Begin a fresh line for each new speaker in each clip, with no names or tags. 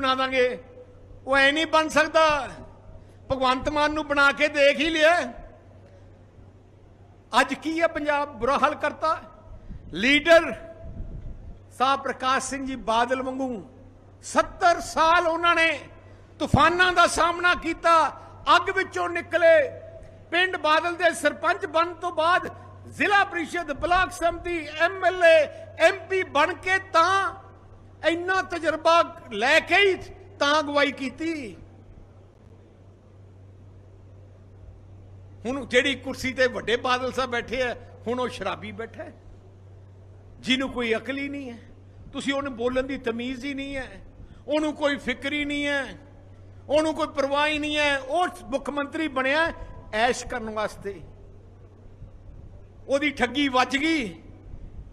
ਬਣਾ ਦਾਂਗੇ। ਉਹ ਐ ਨਹੀਂ ਬਣ ਸਕਦਾ। ਭਗਵੰਤ ਮਾਨ ਨੂੰ ਬਣਾ ਕੇ ਦੇਖ ਹੀ ਲਿਆ। ਅੱਜ ਕੀ ਹੈ ਪੰਜਾਬ ਬੁਰਾ ਹਾਲ ਕਰਤਾ? ਲੀਡਰ ਸਾਹਿਬ ਪ੍ਰਕਾਸ਼ ਸਿੰਘ ਜੀ ਬਾਦਲ ਵਾਂਗੂ 70 ਸਾਲ ਉਹਨਾਂ ਨੇ ਤੂਫਾਨਾਂ ਦਾ ਸਾਹਮਣਾ ਕੀਤਾ। ਅੱਗ ਵਿੱਚੋਂ ਨਿਕਲੇ। ਪਿੰਡ ਬਾਦਲ ਦੇ ਸਰਪੰਚ ਬਣਨ ਤੋਂ ਬਾਅਦ ਜ਼ਿਲ੍ਹਾ ਪ੍ਰੀਸ਼ਦ ਬਲਾਕ ਸੰਮਤੀ ਐਮਐਲਏ ਐਮਪੀ ਬਣ ਕੇ ਤਾਂ ਇੰਨਾ ਤਜਰਬਾ ਲੈ ਕੇ ਹੀ ਤਾਂ ਅਗਵਾਈ ਕੀਤੀ। ਹੁਣ ਜਿਹੜੀ ਕੁਰਸੀ ਤੇ ਵੱਡੇ ਬਾਦਲ ਸਾਹਿਬ ਬੈਠੇ ਆ, ਹੁਣ ਉਹ ਸ਼ਰਾਬੀ ਬੈਠਾ ਹੈ। ਜਿਹਨੂੰ ਕੋਈ ਅਕਲ ਹੀ ਨਹੀਂ ਹੈ। ਤੁਸੀਂ ਉਹਨੂੰ ਬੋਲਣ ਦੀ ਤਮੀਜ਼ ਹੀ ਨਹੀਂ ਹੈ। ਉਹਨੂੰ ਕੋਈ ਫਿਕਰ ਹੀ ਨਹੀਂ ਹੈ। ਉਹਨੂੰ ਕੋਈ ਪਰਵਾਹ ਹੀ ਨਹੀਂ ਹੈ। ਉਹ ਮੁੱਖ ਮੰਤਰੀ ਬਣਿਆ ਐਸ਼ ਕਰਨ ਵਾਸਤੇ। ਉਹਦੀ ਠੱਗੀ ਵੱਜ ਗਈ।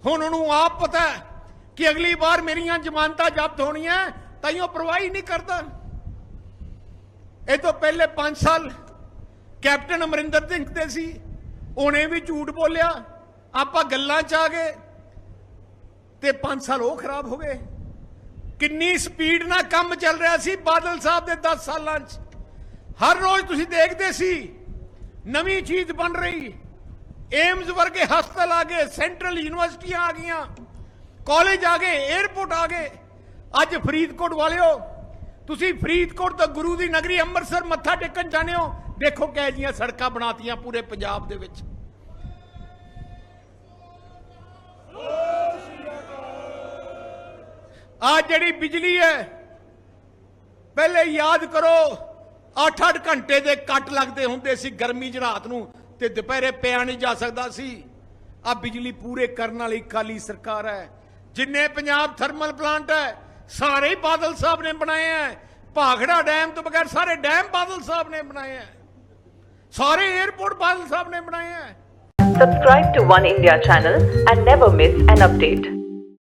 ਹੁਣ ਉਹਨੂੰ ਆਪ ਪਤਾ ਹੈ ਕਿ ਅਗਲੀ ਵਾਰ ਮੇਰੀਆਂ ਜ਼ਮਾਨਤਾਂ ਜ਼ਬਤ ਹੋਣੀਆਂ, ਤਾਈਓ ਪਰਵਾਹ ਹੀ ਨਹੀਂ ਕਰਦਾ। ਇਹ ਤੋਂ ਪਹਿਲੇ 5 ਸਾਲ ਕੈਪਟਨ ਅਮਰਿੰਦਰ ਸਿੰਘ ਦੇ ਸੀ। ਉਹਨੇ ਵੀ ਝੂਠ ਬੋਲਿਆ। ਆਪਾਂ ਗੱਲਾਂ ਚ ਆ ਗਏ ਤੇ 5 ਸਾਲ ਉਹ ਖਰਾਬ ਹੋ ਗਏ। ਕਿੰਨੀ ਸਪੀਡ ਨਾਲ ਕੰਮ ਚੱਲ ਰਿਹਾ ਸੀ ਬਾਦਲ ਸਾਹਿਬ ਦੇ 10 ਸਾਲਾਂ 'ਚ। ਹਰ ਰੋਜ਼ ਤੁਸੀਂ ਦੇਖਦੇ ਸੀ, ਨਵੀਂ ਚੀਜ਼ ਬਣ ਰਹੀ। ਏਮਜ਼ ਵਰਗੇ ਹਸਪਤਾਲ ਆ ਗਏ, ਸੈਂਟਰਲ ਯੂਨੀਵਰਸਿਟੀਆਂ ਆ ਗਈਆਂ। ਕਾਲਜ ਆ ਗਏ 에ਅਰਪੋਰਟ ਆ ਗਏ। ਅੱਜ ਫਰੀਦਕੋਟ ਵਾਲਿਓ, ਤੁਸੀਂ ਫਰੀਦਕੋਟ ਤੋਂ ਗੁਰੂ ਦੀ ਨਗਰੀ ਅੰਮ੍ਰਿਤਸਰ ਮੱਥਾ ਟੇਕਣ ਜਾਂਦੇ ਹੋ, ਦੇਖੋ ਕਿਹ ਜੀਆਂ ਸੜਕਾਂ ਬਣਾਤੀਆਂ ਪੂਰੇ ਪੰਜਾਬ ਦੇ ਵਿੱਚ। ਆ ਜਿਹੜੀ ਬਿਜਲੀ ਹੈ, ਪਹਿਲੇ ਯਾਦ ਕਰੋ 8-8 ਘੰਟੇ ਦੇ ਕੱਟ ਲੱਗਦੇ ਹੁੰਦੇ ਸੀ ਗਰਮੀ 'ਚ ਰਾਤ ਨੂੰ, ਤੇ ਦੁਪਹਿਰੇ ਪਿਆ ਨਹੀਂ ਜਾ ਸਕਦਾ ਸੀ। ਆ ਬਿਜਲੀ ਪੂਰੇ ਕਰਨ ਵਾਲੀ ਕਾਲੀ ਸਰਕਾਰ ਹੈ। ਜਿੰਨੇ ਪੰਜਾਬ ਥਰਮਲ ਪਲਾਂਟ ਹੈ, ਸਾਰੇ ਹੀ ਬਾਦਲ ਸਾਹਿਬ ਨੇ ਬਣਾਏ ਹੈ। ਭਾਖੜਾ ਡੈਮ ਤੋਂ ਬਗੈਰ ਸਾਰੇ ਡੈਮ ਬਾਦਲ ਸਾਹਿਬ ਨੇ ਬਣਾਏ ਹੈ। ਸਾਰੇ 에ਅਰਪੋਰਟ ਬਾਦਲ ਸਾਹਿਬ ਨੇ ਬਣਾਏ ਹੈ।
Subscribe to One India channel and never miss an update.